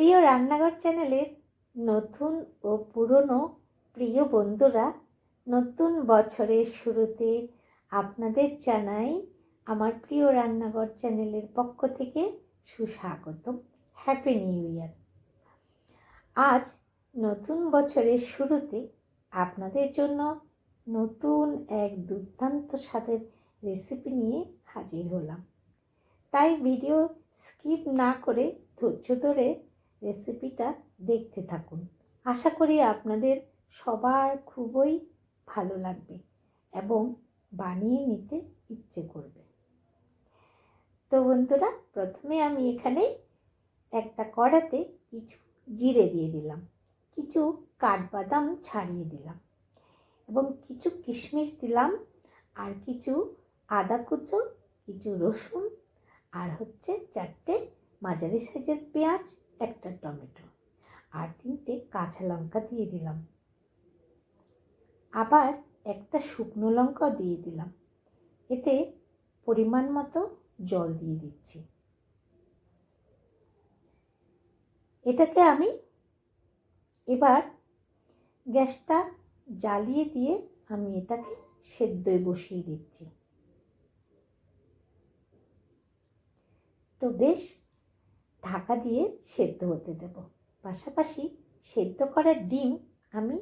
প্রিয় রান্নাঘর চ্যানেলের নতুন ও পুরনো প্রিয় বন্ধুরা, নতুন বছরের শুরুতে আপনাদের জানাই আমার প্রিয় রান্নাঘর চ্যানেলের পক্ষ থেকে সুস্বাগতম। হ্যাপি নিউ ইয়ার আজ নতুন বছরের শুরুতে আপনাদের জন্য নতুন এক দুর্দান্ত স্বাদের রেসিপি নিয়ে হাজির হলাম। তাই ভিডিও স্কিপ না করে ধৈর্য ধরে রেসিপিটা দেখতে থাকুন। আশা করি আপনাদের সবার খুবই ভালো লাগবে এবং বানিয়ে নিতে ইচ্ছে করবে। তো বন্ধুরা, প্রথমে আমি এখানে একটা কড়াতে কিছু জিরে দিয়ে দিলাম, কিছু কাঠবাদাম ছাড়িয়ে দিলাম এবং কিছু কিশমিশ দিলাম আর কিছু আদা কুচো, কিছু রসুন আর হচ্ছে চারটে মাঝারি সাইজের পেঁয়াজ একটা টমেটো আর তিনটে কাঁচা লঙ্কা দিয়ে দিলাম। আবার একটা শুকনো লঙ্কা দিয়ে দিলাম। এতে পরিমাণ মতো জল দিয়ে দিচ্ছি। এটাকে আমি এবার গ্যাসটা জ্বালিয়ে দিয়ে আমি এটাকে সেদ্ধয় বসিয়ে দিচ্ছি। তো বেশ ঢাকা দিয়ে সেদ্ধ হতে দেব। পাশাপাশি সেদ্ধ করার ডিম আমি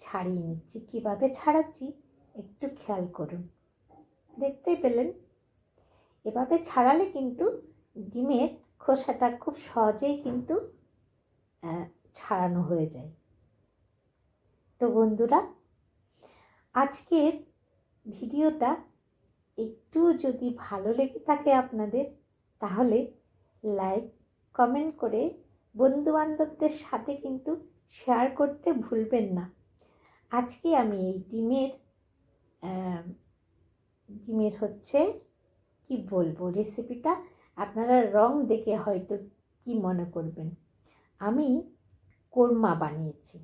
ছাড়িয়ে নিচ্ছি। কীভাবে ছাড়াচ্ছি একটু খেয়াল করুন। দেখতেই পেলেন? এভাবে ছাড়ালে কিন্তু ডিমের খোসাটা খুব সহজেই কিন্তু ছাড়ানো হয়ে যায়। তো বন্ধুরা, আজকের ভিডিওটা একটু যদি ভালো লেগে থাকে আপনাদের, তাহলে লাইক কমেন্ট করে বন্ধুবান্ধবদের সাথে কিন্তু শেয়ার করতে ভুলবেন না। আজকে আমি এই ডিমের ডিমের হচ্ছে কি বলব রেসিপিটা আপনারা রং দেখে হয়তো কি মনে করবেন? আমি কোরমা বানিয়েছি,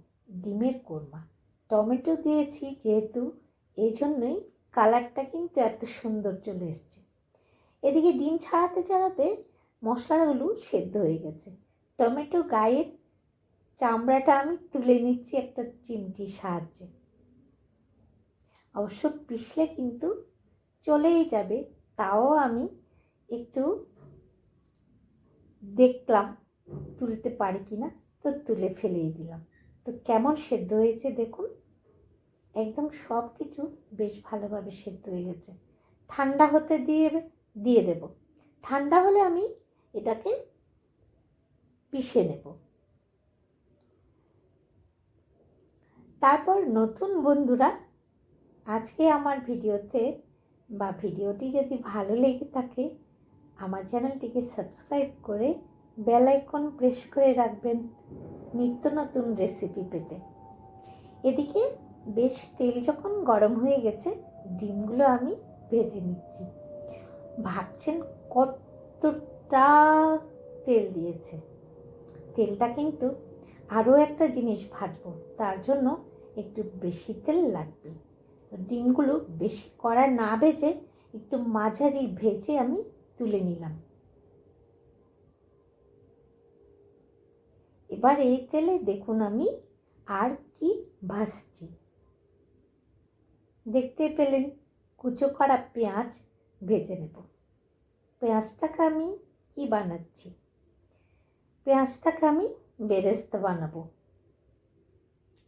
ডিমের কোরমা। টমেটো দিয়েছি যেহেতু এই জন্যই কালারটা কিন্তু এত সুন্দর চলে এসছে। এদিকে ডিম ছাড়াতে ছাড়াতে মশলাগুলো সেদ্ধ হয়ে গেছে। টমেটো গায়ের চামড়াটা আমি তুলে নিচ্ছি একটা চিমটির সাহায্যে। অবশ্য পিষলে কিন্তু চলেই যাবে, তাও আমি একটু দেখলাম তুলতে পারি কি না তো তুলে ফেলেই দিলাম। তো কেমন সেদ্ধ হয়েছে দেখুন। একদম সব কিছু বেশ ভালোভাবে সেদ্ধ হয়ে গেছে। ঠান্ডা হতে দিয়ে দিয়ে দেব। ঠান্ডা হলে আমি এটাকে পিষে নেব। তারপর নতুন বন্ধুরা, আজকে আমার ভিডিওতে বা ভিডিওটি যদি ভালো লেগে থাকে, আমার চ্যানেলটিকে সাবস্ক্রাইব করে বেল আইকন প্রেস করে রাখবেন নিত্য নতুন রেসিপি পেতে। এদিকে বেশ তেল যখন গরম হয়ে গেছে, ডিমগুলো আমি ভেজে নিচ্ছি। ভাবছেন কতটা তেল দিয়েছে। তেলটা কিন্তু আরও একটা জিনিস ভাজবো, তার জন্য একটু বেশি তেল লাগবে। ডিমগুলো বেশি কড়া না ভেজে একটু মাঝারি ভেজে আমি তুলে নিলাম। এবার এই তেলে দেখুন আমি আর কি ভাজছি। দেখতে পেলেন, কুচো করা পেঁয়াজ ভেজে নেব। পেঁয়াজটাকে আমি কি বানাচ্ছি? পেঁয়াজটাকে আমি বেরেস্তা বানাবো।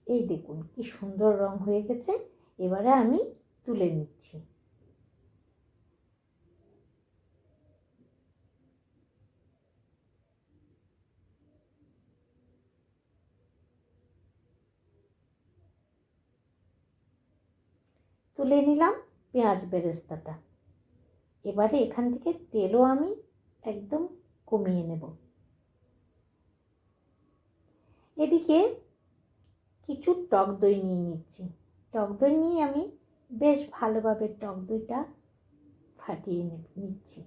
এই দেখুন, কি সুন্দর রং হয়ে গেছে। এবারে আমি তুলে নিচ্ছি। তুলে নিলাম পেঁয়াজ বেরেস্তাটা। এবারে এখান থেকে তেলও আমি একদম কমিয়ে নেব। এদিকে কিছু টক দই নিয়ে নিচ্ছি। টক দই নিয়ে আমি বেশ ভালোভাবে টক দইটা ফাটিয়ে নিচ্ছি।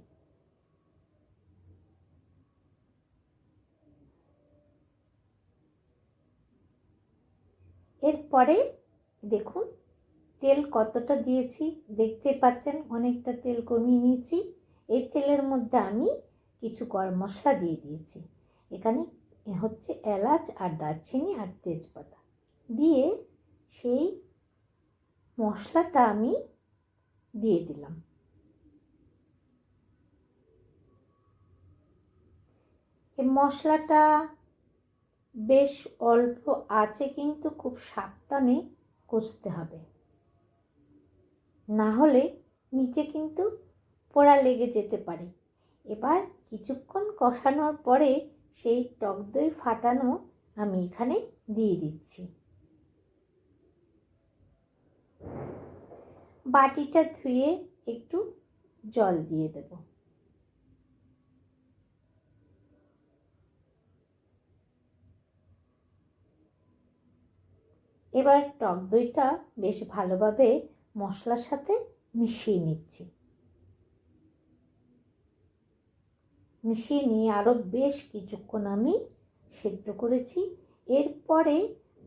এরপরে দেখুন, তেল কতটা দিয়েছি, দেখতে পাচ্ছেন অনেকটা তেল কমিয়ে নিয়েছি। এই তেলের মধ্যে আমি কিছু গরম মশলা দিয়ে দিয়েছি। এখানে হচ্ছে এলাচ আর দারচিনি আর তেজপাতা। দিয়ে সেই মশলাটা আমি দিয়ে দিলাম। মশলাটা বেশ অল্প আছে কিন্তু খুব সাবধানে কষতে হবে। না হলে নিচে কিন্তু পোড়া লেগে যেতে পারে। এবার কিছুক্ষণ কষানোর পরে সেই টক দই ফাটানো আমি এখানে দিয়ে দিচ্ছি। বাটিটা ধুয়ে একটু জল দিয়ে দেব। এবার টক দইটা বেশ ভালোভাবে মশলার সাথে মিশিয়ে নিচ্ছি। মিশিয়ে নিয়ে আরও বেশ কিছুক্ষণ আমি সেদ্ধ করেছি। এরপরে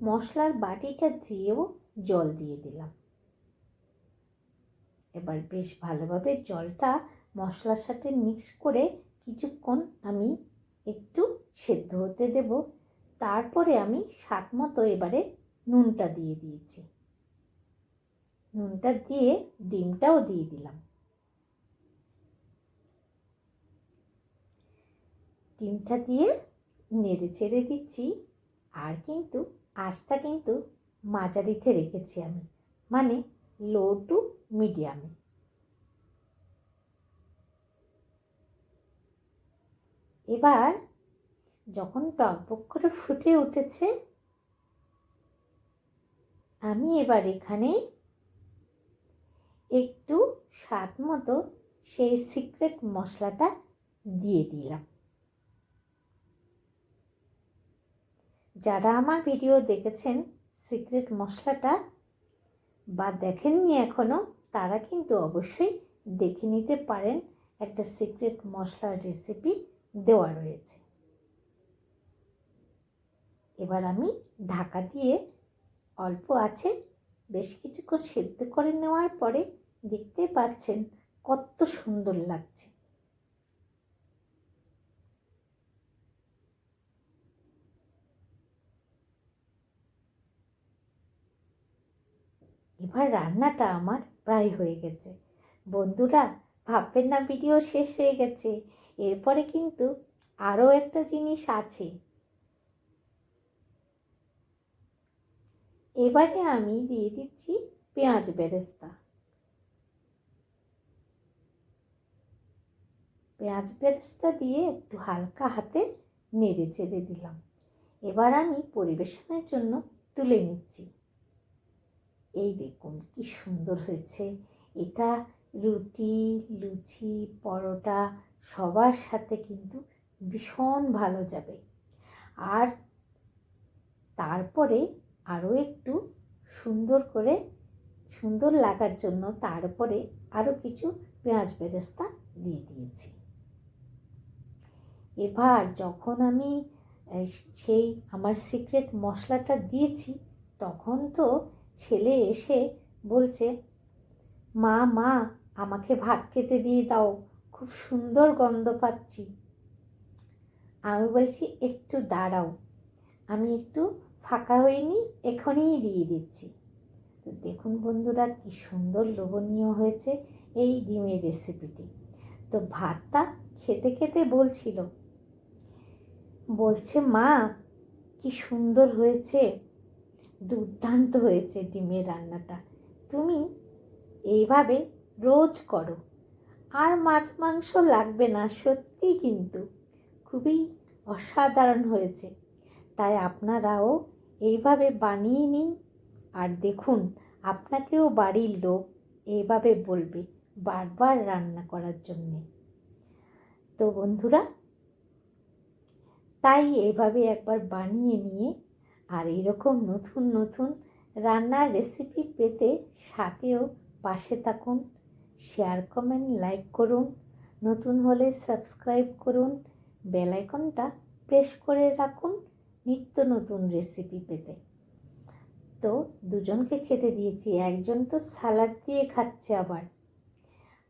মশলার বাটিটা ধুয়েও জল দিয়ে দিলাম। এবার বেশ ভালোভাবে জলটা মশলার সাথে মিক্স করে কিছুক্ষণ আমি একটু সেদ্ধ হতে দেব। তারপরে আমি স্বাদ মতো এবারে নুনটা দিয়ে দিয়েছি। নুনটা দিয়ে ডিমটাও দিয়ে দিলাম। ডিমটা দিয়ে নেড়ে ছেড়ে দিচ্ছি। আর কিন্তু আঁচটা কিন্তু মাঝারিতে রেখেছি আমি মানে লো টু মিডিয়ামে এবার যখন টকবক করে ফুটে উঠেছে, আমি এবার এখানে একটু স্বাদ মতো সেই সিক্রেট মশলাটা দিয়ে দিলাম। যারা আমার ভিডিও দেখেছেন, সিক্রেট মশলাটা বা দেখেননি এখনও তারা কিন্তু অবশ্যই দেখে নিতে পারেন। একটা সিক্রেট মশলার রেসিপি দেওয়া রয়েছে। এবার আমি ঢাকা দিয়ে অল্প আছে, বেশ কিছুক্ষণ সেদ্ধ করে নেওয়ার পরে দেখতে পাচ্ছেন কত সুন্দর লাগছে। এবার রান্নাটা আমার প্রায় হয়ে গেছে। বন্ধুরা, ভাববেন না, ভিডিও শেষ হয়ে গেছে। এরপরে কিন্তু আরও একটা জিনিস আছে। এবারে আমি দিয়ে দিচ্ছি পেঁয়াজ বেরেস্তা। পেঁয়াজ বেরেস্তা দিয়ে একটু হালকা হাতে নেড়ে চেড়ে দিলাম। এবার আমি পরিবেশনের জন্য তুলে নিচ্ছি। এই দেখুন কি সুন্দর হয়েছে। এটা রুটি, লুচি, পরোটা সবার সাথে কিন্তু ভীষণ ভালো যাবে। আর তারপরে আরও একটু সুন্দর করে, সুন্দর লাগার জন্য তারপরে আরও কিছু পেঁয়াজ বেরেস্তা দিয়ে দিয়েছি। এবার যখন আমি সেই আমার সিক্রেট মশলাটা দিয়েছি, তখন তো ছেলে এসে বলছে, মা মা, আমাকে ভাত খেতে দিয়ে দাও, খুব সুন্দর গন্ধ পাচ্ছি। আমি বলছি, একটু দাঁড়াও, আমি একটু ফাঁকা হইনি এখনই দিয়ে দিচ্ছি। তো দেখুন বন্ধুরা, কি সুন্দর লোভনীয় হয়েছে এই ডিমের রেসিপিটি। তো ভাতটা খেতে খেতে বলছিল, বলছে, মা, কি সুন্দর হয়েছে। দুর্দান্ত হয়েছে ডিমের রান্নাটা। তুমি এইভাবে রোজ করো। আর মাছ, মাংস লাগবে না, সত্যি কিন্তু। খুবই অসাধারণ হয়েছে। তাই আপনারাও এইভাবে বানিয়ে নিন। আর দেখুন, আপনাকেও বাড়ির লোক এইভাবে বলবে বারবার রান্না করার জন্যে। তো বন্ধুরা, তাই এভাবে একবার বানিয়ে নিয়ে আর এরকম নতুন নতুন রান্নার রেসিপি পেতে সাথেও পাশে থাকুন শেয়ার কমেন্ট লাইক করুন, নতুন হলে সাবস্ক্রাইব করুন বেলাইকনটা প্রেস করে রাখুন নিত্য নতুন রেসিপি পেতে। তো দুজনকে খেতে দিয়েছি, একজন তো সালাদ দিয়ে খাচ্ছে আবার।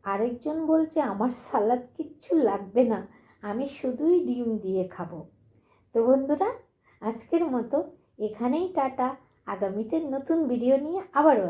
আরেকজন বলছে, আমার সালাদ কিচ্ছু লাগবে না, আমি শুধুই ডিম দিয়ে খাব। তো বন্ধুরা, আজকের মতো এখানেই টাটা। আগামীতে নতুন ভিডিও নিয়ে আবারও